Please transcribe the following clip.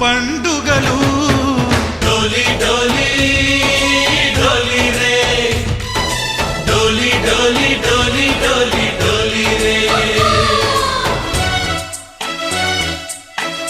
పండుగలు. డోలి డోలి డోలి రే. డోలి డోలి డోలి డోలి